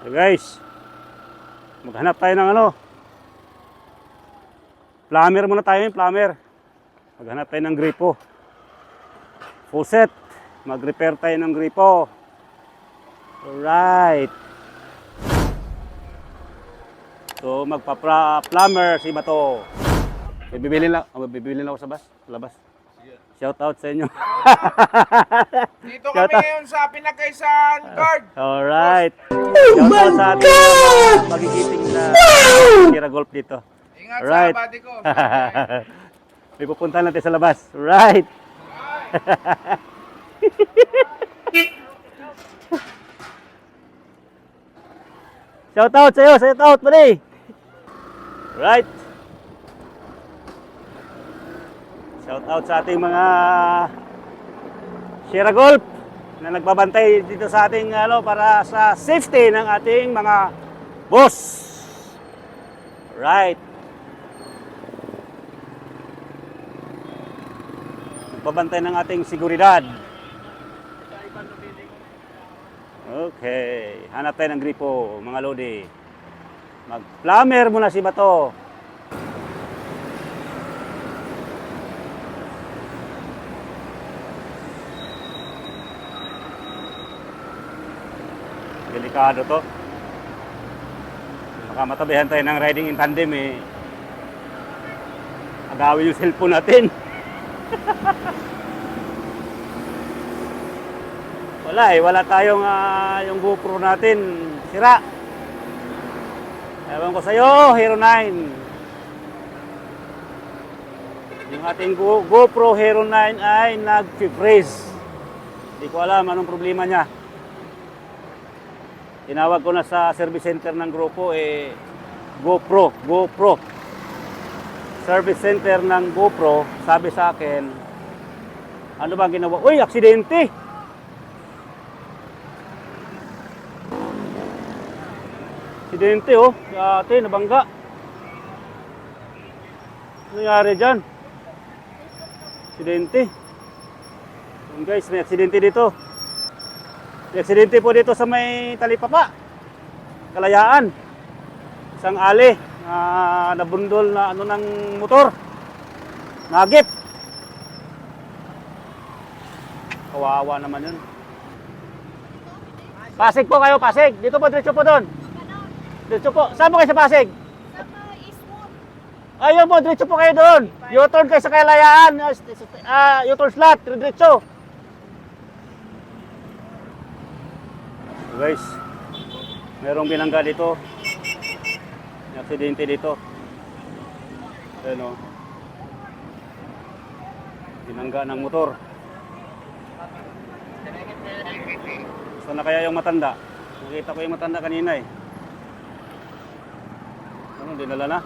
So guys, maghanap tayo ng ano. Plumber muna tayo, yung plumber. Maghanap tayo ng gripo. Faucet. Mag-repair tayo ng gripo. Alright. So magpa-plumber si Bato. Bibili lang, oh, bibili lang ako sa sa labas. Shout out sa inyo. Dito Shout kami out. ngayon sa Pinakaisan Guard. Alright. Oh my sa ating God! magigiting na tira golf dito. Ingat Alright. sa body ko. May pupuntahan natin sa labas. Right. Shout out sa'yo, shout out, buddy. Right. Shout out sa ating mga Sierra Golf na nagbabantay dito sa ating ano para sa safety ng ating mga boss. Right. Pabantay ng ating seguridad. Okay. Hanap tayo ng gripo, mga lodi. Mag-plumber muna si Bato. Delikado to. Baka matabihan tayo ng riding in tandem eh. Agawin yung cellphone natin. Wala eh, wala tayong ah, yung GoPro natin sira. Ewan ko sa'yo, Hero 9. Yung ating Go- GoPro Hero 9 ay nag-freeze. Hindi ko alam anong problema niya. Tinawag ko na sa service center ng grupo eh GoPro, GoPro. Service center ng GoPro, sabi sa akin, ano ba ang ginawa? Uy, aksidente! Aksidente oh, ate, nabangga. Ano nangyari dyan? Aksidente. Guys, may aksidente dito. Aksidente po dito sa may talipapa. Kalayaan. Isang ali na nabundol na ano ng motor. Nagip. Kawawa naman yun. Pasig po kayo, Pasig. Dito po, diretso po doon. Diretso po. Saan po kayo sa Pasig? Ayun po, diretso po kayo doon. U-turn kayo sa Kalayaan. Ah, U-turn slot, diretso. Guys, merong binangga dito. Aksidente dito. Ayan o. Binangga ng motor. Saan na kaya yung matanda? Nakita ko yung matanda kanina eh. Ano, dinala na?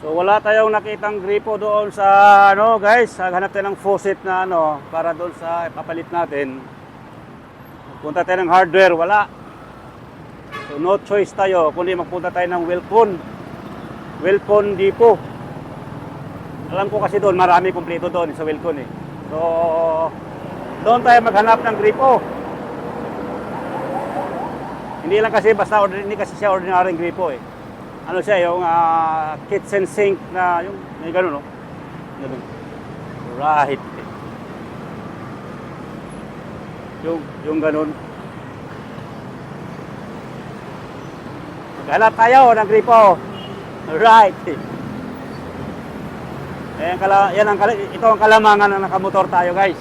So wala tayong nakitang gripo doon sa ano guys, hanap tayo ng faucet na ano para doon sa ipapalit natin. Punta tayo ng hardware, wala. So no choice tayo kundi magpunta tayo ng Wilcon. Wilcon Depot. Alam ko kasi doon marami kumpleto doon sa Wilcon eh. So doon tayo maghanap ng gripo. Hindi lang kasi basta ordinary, hindi kasi siya ordinary gripo eh ano siya, yung ah, kitchen sink na, yung, may gano'n, no? Ganun. Right. Yung, yung ganun. Maghanap tayo ng gripo. Right. Ayan, kala, yan ang, ito ang kalamangan na nakamotor tayo, guys.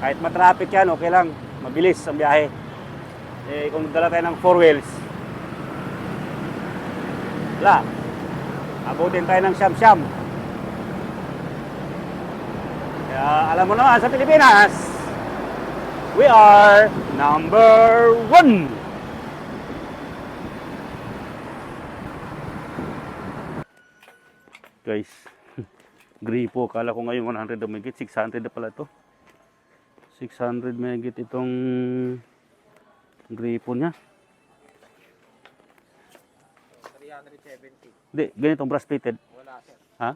Kahit matraffic yan, okay lang. Mabilis ang biyahe. Eh, kung dala tayo ng four wheels, wala. Abutin tayo ng siyam-siyam. Kaya alam mo naman sa Pilipinas, we are number one. Guys, gripo. Kala ko ngayon 100 na megit. 600 na pala to. 600 megit itong gripo niya. Hindi, ganitong brass plated. Wala sir. Ha?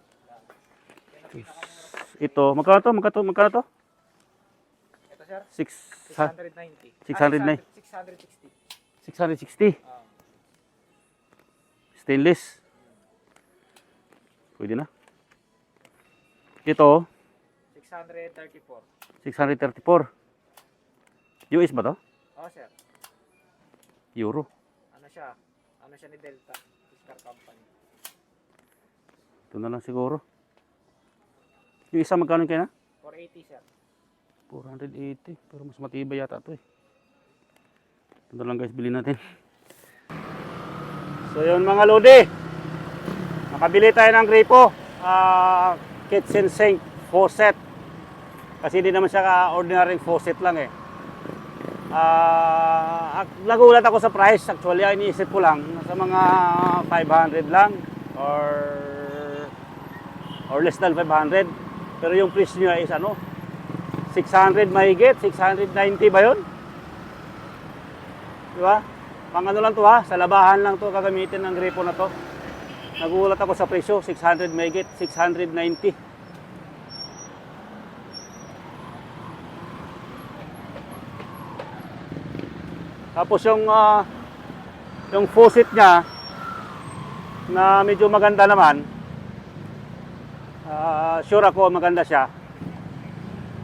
Ito, magkano to? Magkano, magkano to? sir? Six, ha? 690. 690. Ah, 660. 660. Ah. Stainless. Pwede na. Ito, 634. 634. US ba to? Oh, sir. Euro. Ano siya? Ano siya ni Delta? Star Company. Ito na lang siguro. Yung isa magkano kaya na? 480, sir. 480. Pero mas matibay yata ito eh. Ito na lang guys, bilhin natin. So yun mga lodi. Nakabili tayo ng gripo. Ah, kitchen sink faucet. Kasi hindi naman siya ka ordinary faucet lang eh. Ak- nagulat ako sa price. Actually, ang iniisip ko lang nasa mga 500 lang or or less than 500. Pero yung price niya is ano, 600 mahigit, 690 ba yun? Di ba? Pang ano lang to ha, sa labahan lang to gagamitin ng gripo na to. Nagulat ako sa presyo, 600 mahigit, 690. Tapos yung ah, yung faucet niya na medyo maganda naman. ah, sure ako maganda siya.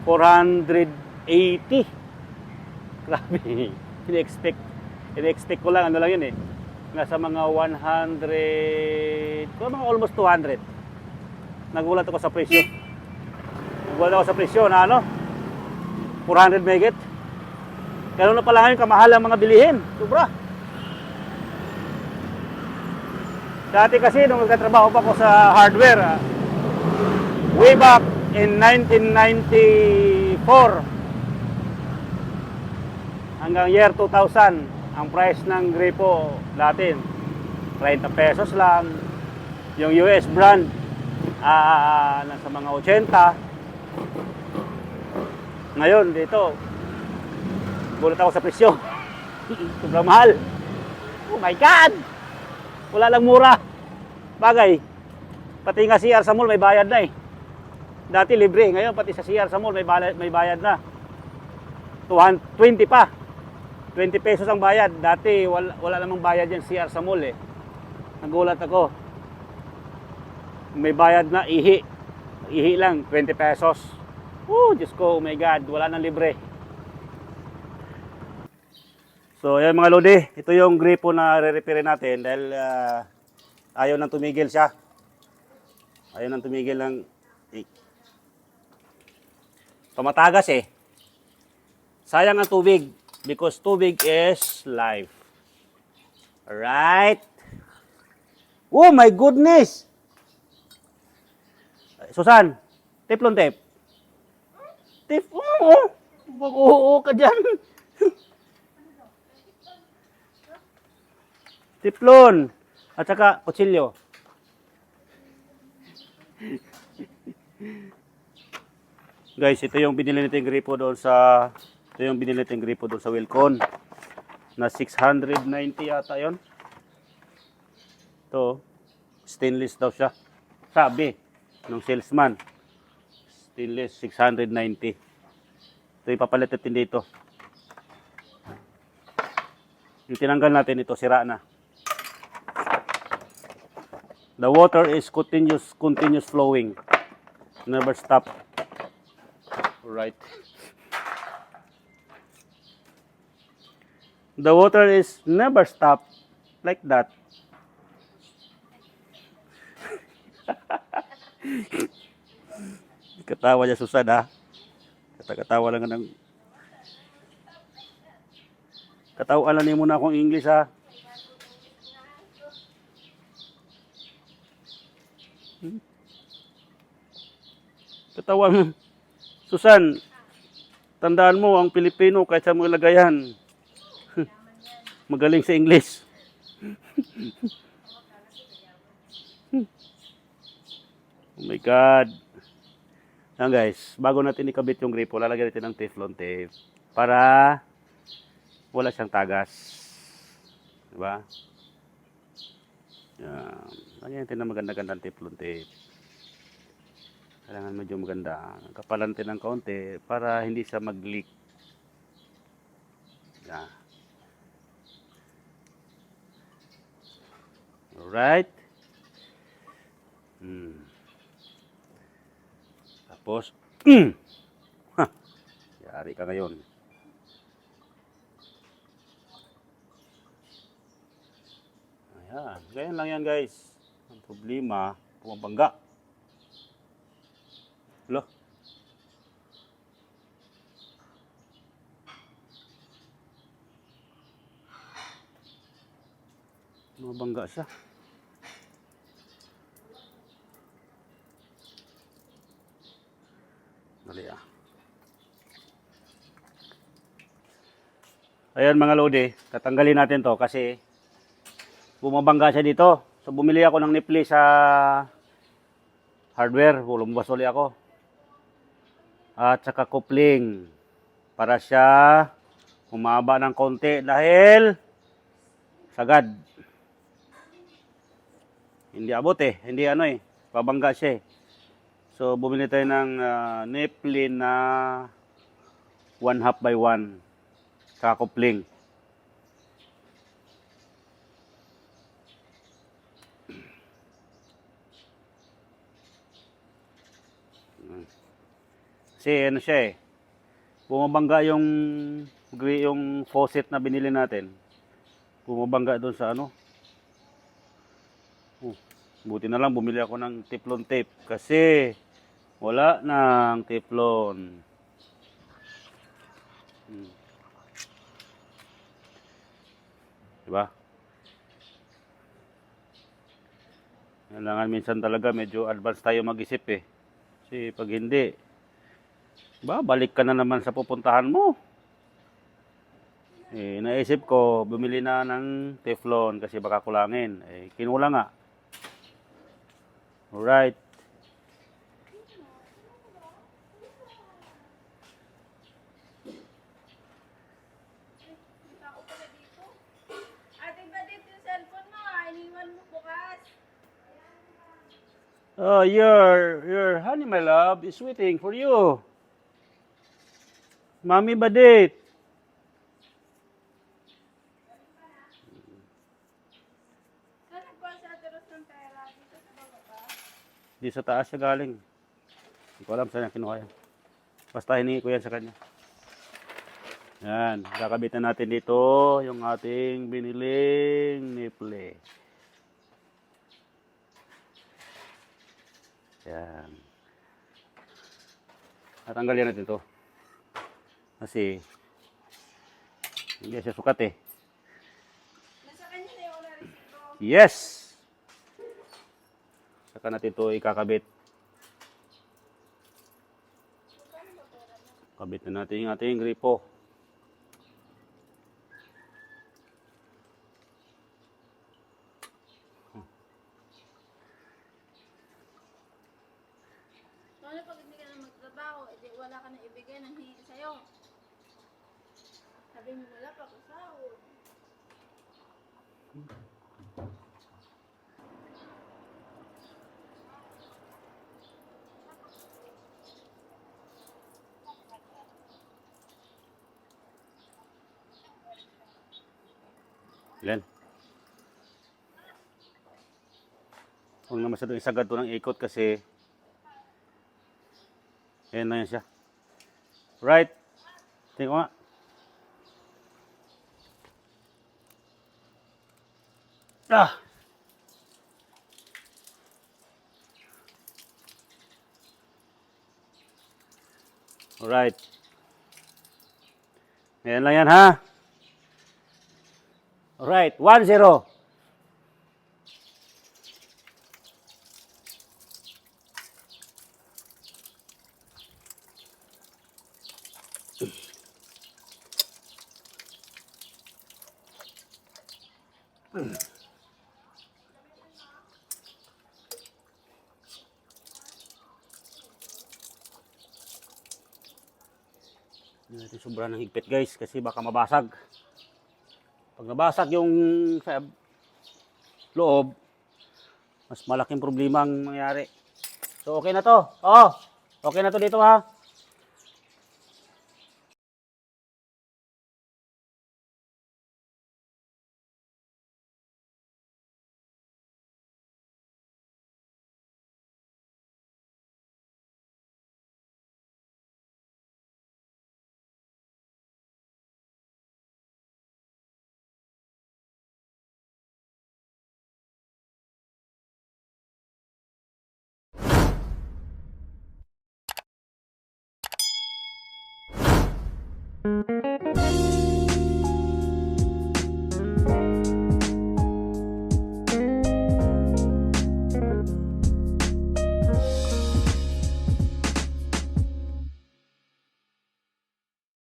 480. Grabe. Ini-expect. Ini-expect ko lang. Ano lang yun eh. Nasa mga 100. Kung mga almost 200. Nagulat ako sa presyo. Nagulat ako sa presyo na ano. 400 megit. Ganun na pala ngayon kamahal ang mga bilihin. Sobra. Dati kasi nung nagtatrabaho pa ako sa hardware, ah, way back in 1994 hanggang year 2000 ang price ng gripo dati 30 pesos lang yung US brand ah nasa mga 80 ngayon dito gulat ako sa presyo sobrang mahal oh my god wala lang mura bagay pati nga CR sa mall may bayad na eh Dati libre, ngayon pati sa CR sa mall may bayad, may bayad na. 220 pa. 20 pesos ang bayad. Dati wala, wala namang bayad yan CR sa mall eh. Nagulat ako. May bayad na ihi. Ihi lang, 20 pesos. Oh, Diyos ko, oh my God, wala nang libre. So, yan mga lodi, ito yung gripo na re-repair natin dahil ah, ayaw nang tumigil siya. Ayaw nang tumigil ng eh, Pamatagas eh. Sayang ang tubig because tubig is life. Alright? Oh my goodness! Susan, tiplon tip. Tip, oo. Mag-oo ka dyan. Tiplon. At saka, kutsilyo. Guys, ito yung binili natin gripo doon sa ito yung binili natin gripo doon sa Wilcon na 690 yata yon. Ito, stainless daw siya. Sabi ng salesman. Stainless 690. Ito ipapalit natin dito. Yung tinanggal natin ito sira na. The water is continuous continuous flowing. Never stop. Right. The water is never stop like that. Katawa niya Susan ha. Kata-katawa lang ng... Katawa lang niyo muna akong English ha. Hmm? Katawa mo. Susan, tandaan mo ang Pilipino kahit sa mga lagayan. Magaling sa English. oh my God. Yan guys, bago natin ikabit yung gripo, lalagyan natin ng Teflon tape para wala siyang tagas. Diba? Yan. Lagyan natin ng maganda-gandang Teflon tape. Kailangan medyo maganda. Kapalan natin ng kaunti para hindi siya mag-leak. Yan. Alright. Hmm. Tapos, ha, yari ka ngayon. Ayan, ganyan lang yan guys. Ang problema, pumabangga. Lo. Pumabangga siya. Dali ah. Ayan mga lodi, tatanggalin natin to kasi bumabangga siya dito. So bumili ako ng nipli sa hardware, lumabas ulit ako. At saka coupling para siya humaba ng konti dahil sagad. Hindi abot eh, hindi ano eh, pabangga siya eh. So bumili tayo ng uh, nipli na 1 half by 1 sa coupling. Kasi ano siya eh. Bumabangga yung yung faucet na binili natin. Bumabangga doon sa ano. Oh, buti na lang bumili ako ng teflon tape kasi wala nang teflon. Hmm. Diba? Kailangan minsan talaga medyo advance tayo mag-isip eh. Kasi pag hindi, ba, balik ka na naman sa pupuntahan mo. Eh, naisip ko, bumili na ng teflon kasi baka kulangin. Eh, kinulang nga. Alright. Oh, your, your honey, my love, is waiting for you. Mami Badit. Saan nagkuha si Ate Ros ng pera? Dito sa baba ba? Di sa taas siya galing. Hindi ko alam saan niya kinuha yan. Basta hiningi ko yan sa kanya. Yan. Kakabitan natin dito yung ating biniling niple. Yan. Natanggalin natin to. Kasi hindi siya sukat eh. Yes! Saka natin ito ikakabit. Kabit na natin yung ating gripo. Ano pag hindi ka na magtrabaho, edi wala ka na ibigay ng hingi sa'yo. Sabi mo wala pa ako sahod. Ilan? Huwag na masyadong isagad to ng ikot kasi Ayan na yan siya. Right. Tingnan ko nga. Ah! Alright. Ayan lang yan ha. Alright. 1-0. Hindi natin sobra ng higpit guys kasi baka mabasag. Pag nabasag yung sa loob, mas malaking problema ang mangyari. So okay na to. Oh, okay na to dito ha.